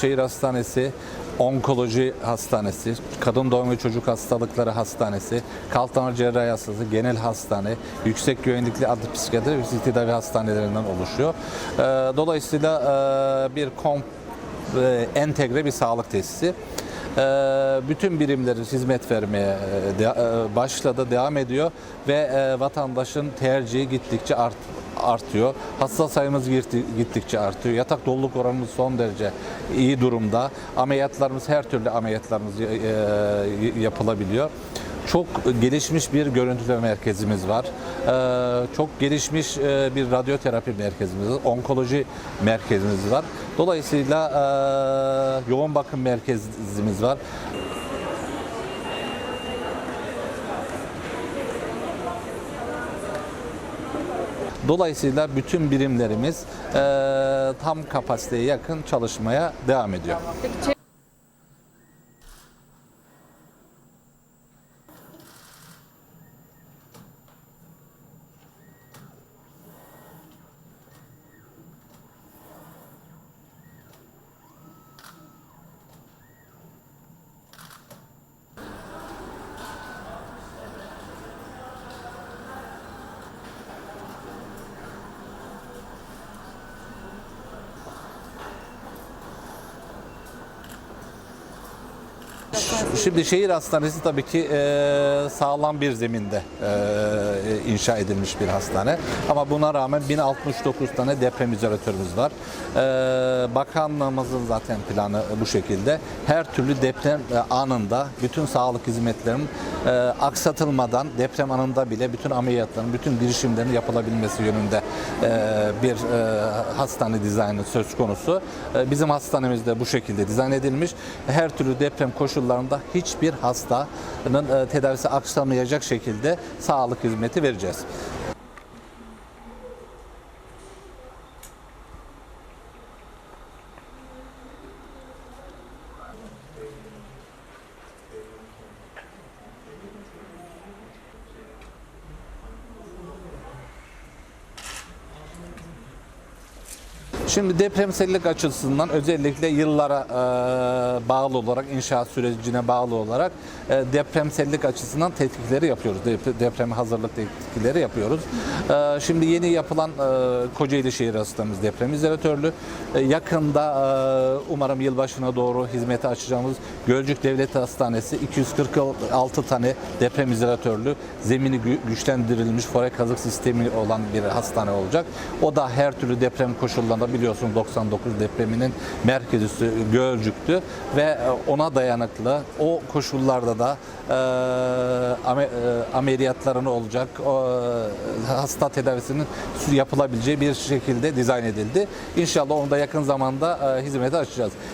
Şehir Hastanesi, Onkoloji Hastanesi, Kadın Doğum ve Çocuk Hastalıkları Hastanesi, Kalp Damar Cerrahi Hastası, Genel Hastane, Yüksek Güvenlikli Adli Psikiyatri ve Tedavi Hastanelerinden oluşuyor. Ee, Dolayısıyla e, bir kom e, entegre bir sağlık tesisi. Ee, Bütün birimleri hizmet vermeye e, başladı, devam ediyor ve vatandaşın tercihi gittikçe art, artıyor. Hasta sayımız gitti- gittikçe artıyor. Yatak doluluk oranımız son derece iyi durumda. Ameliyatlarımız her türlü ameliyatlarımız e, e, yapılabiliyor. Çok gelişmiş bir görüntüleme merkezimiz var. Ee, Çok gelişmiş e, bir radyoterapi merkezimiz var. Onkoloji merkezimiz var. Dolayısıyla e, yoğun bakım merkezimiz var. Dolayısıyla bütün birimlerimiz e, tam kapasiteye yakın çalışmaya devam ediyor. Şimdi şehir hastanesi tabii ki e, sağlam bir zeminde e, inşa edilmiş bir hastane. Ama buna rağmen 1069 tane deprem izolatörümüz var. E, bakanlığımızın zaten planı bu şekilde. Her türlü deprem e, anında bütün sağlık hizmetlerinin e, aksatılmadan deprem anında bile bütün ameliyatların, bütün girişimlerin yapılabilmesi yönünde e, bir e, hastane dizaynı söz konusu. E, bizim hastanemiz de bu şekilde dizayn edilmiş. Her türlü deprem koşullarında hiçbir hastanın e, tedavisi aksamayacak şekilde sağlık hizmeti vereceğiz. Şimdi depremsellik açısından özellikle yıllara e, bağlı olarak inşaat sürecine bağlı olarak e, depremsellik açısından tetkikleri yapıyoruz. Dep- Depreme hazırlık tetkikleri yapıyoruz. E, şimdi yeni yapılan Kocaeli Şehir Hastanemiz deprem izolatörlü. Yakında e, umarım yılbaşına doğru hizmete açacağımız Gölcük Devlet Hastanesi 246 tane deprem izolatörlü zemini gü- güçlendirilmiş fore kazık sistemi olan bir hastane olacak. O da her türlü deprem koşullarında biliyorsun 99 depreminin merkez üssü Gölcük'tü ve e, ona dayanıklı o koşullarda da e, e, ameliyatlarını olacak e, hasta tedavisinin yapılabileceği bir şekilde dizayn edildi. İnşallah onu da yakın zamanda e, hizmete açacağız.